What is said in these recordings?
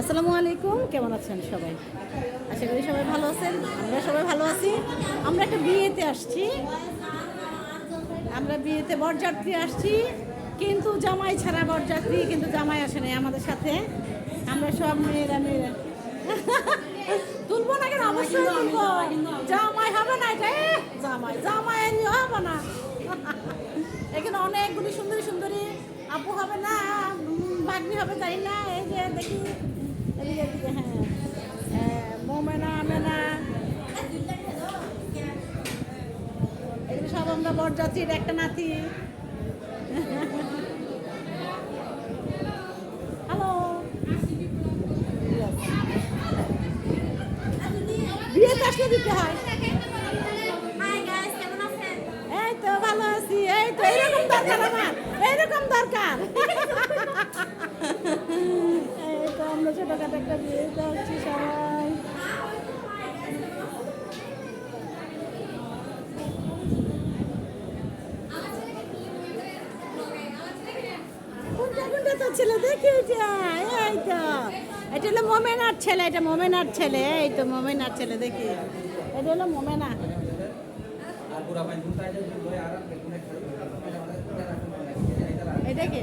আসসালামু আলাইকুম কেমন আছেন সবাই? আশা করি সবাই ভালো আছেন আমরা সবাই ভালো আছি। আমরা একটা বিয়েতে আসছি। আমরা বিয়েতে বরযাত্রী আসছি কিন্তু জামাই ছাড়া বরযাত্রী কিন্তু জামাই আসে নাই আমাদের সাথে। আমরা সব মেয়েরা মেয়েরা। তুলবো না কেন? অবশ্যই তুলবো। জামাই হবে। না এটা? জামাই জামাই হবে না। এখানে অনেকগুলি সুন্দরী সুন্দরী। আপু হবে না ভাগ্নি হবে তাই না? এই যে দেখি। হ্যাঁ সব আমরা বরযাত্রীর একটা নাতি হ্যালো দিতে হয় এই তো ভালো আছি, এই তো। এরকম দরকার আমার এরকম দরকার। ছোটখাটো একটা সবাই। ছেলে? দেখি এটা এই তো। এটা হলো মোমেনার ছেলে এটা মোমেনার ছেলে। এই তো মোমেনার ছেলে দেখি। এটা হলো মোমেনা। এটা কে?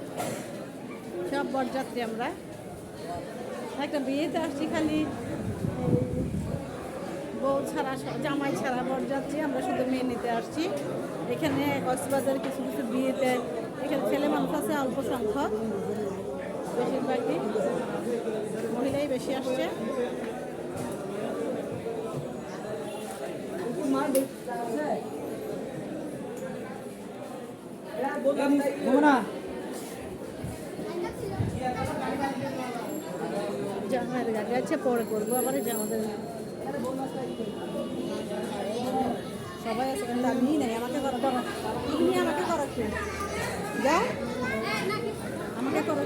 সব বরযাত্রী আমরা। একটা বিয়েতে আসছি খালি। বউ ছাড়া সব- জামাই ছাড়া বরযাত্রী আমরা শুধু মেয়ে নিতে আসছি। এখানে কক্সবাজার কিছু কিছু বিয়েতে এখানে ছেলে মানুষ আছে অল্প সংখ্যক। বেশিরভাগই মহিলাই বেশি আসছে। না জামাইয়ের গাড়ি আছে পরে করব আবার এই আমাদের সবাই আছে কিন্তু আমি নেই আমাকে করো করো। তুমি আমাকে করো একটু। যাও। আমাকে করো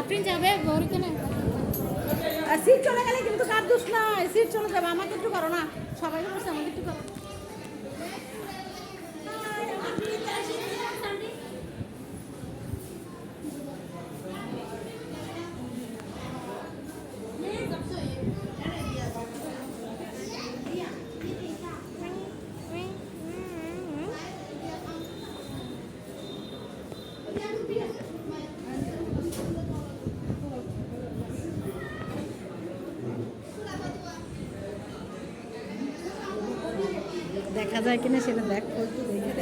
আপনি যাবে বড় কেন সিট চলে গেলে কিন্তু কার দোষ নাই সিট চলে যাবে আমাকে একটু করো না। সবাই বলছে আমাকে একটু করো দেখা যায় কিনা সেটা দেখ। দেখে